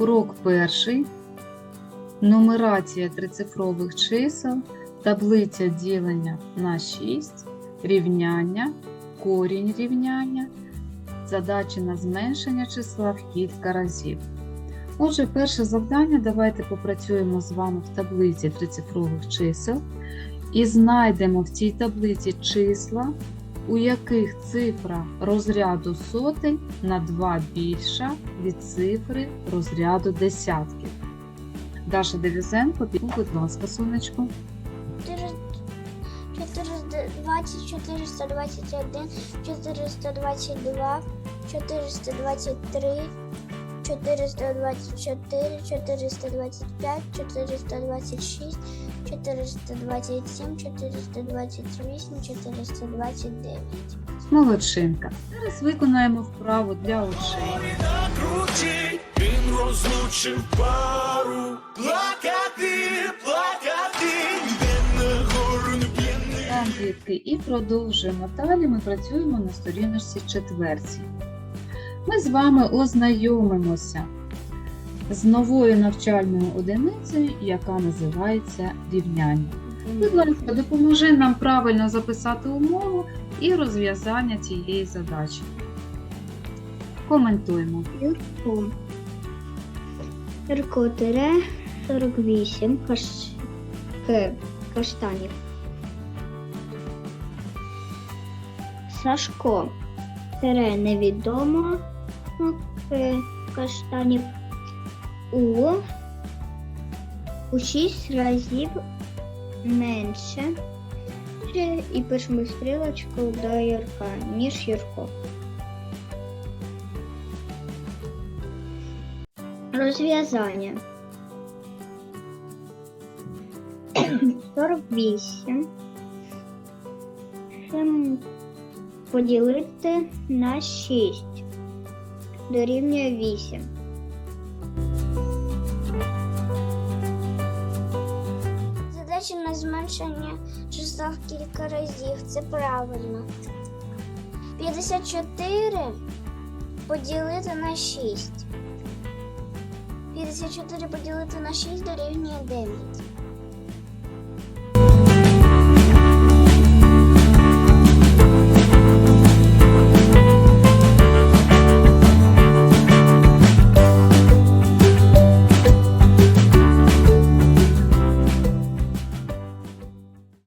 Урок перший. Нумерація трицифрових чисел, таблиця ділення на 6, рівняння, корінь рівняння, задачі на зменшення числа в кілька разів. Отже, перше завдання. Давайте попрацюємо з вами в таблиці трицифрових чисел і знайдемо в цій таблиці числа, у яких цифра розряду сотень на 2 більша від цифри розряду десятків. Даша Девізенко, будь ласка, сонечко. 420, 421, 422, 423, 424, 425, 426, 427, 428, 429. Молодчинка. Зараз виконаємо вправу для очей. він розлучив пару. Плакати, плакати. Так, дітки, і продовжуємо. Далі ми працюємо на сторіночці четвертій. Ми з вами ознайомимося з новою навчальною одиницею, яка називається рівняння. Будь ласка, допоможи нам правильно записати умову і розв'язання цієї задачі. Коментуємо. Юрко. Юрко тире 48 каш... Каштанів. Сашко тире невідомо К. каштанів у у 6 разів менше і пишемо стрілочку до Юрка, ніж Юрко. Розв'язання. 48. Поділити на 6. Дорівнює 8. Задача на зменшення числа в кілька разів. Це правильно. 54 поділити на 6. 54 поділити на 6 дорівнює 9.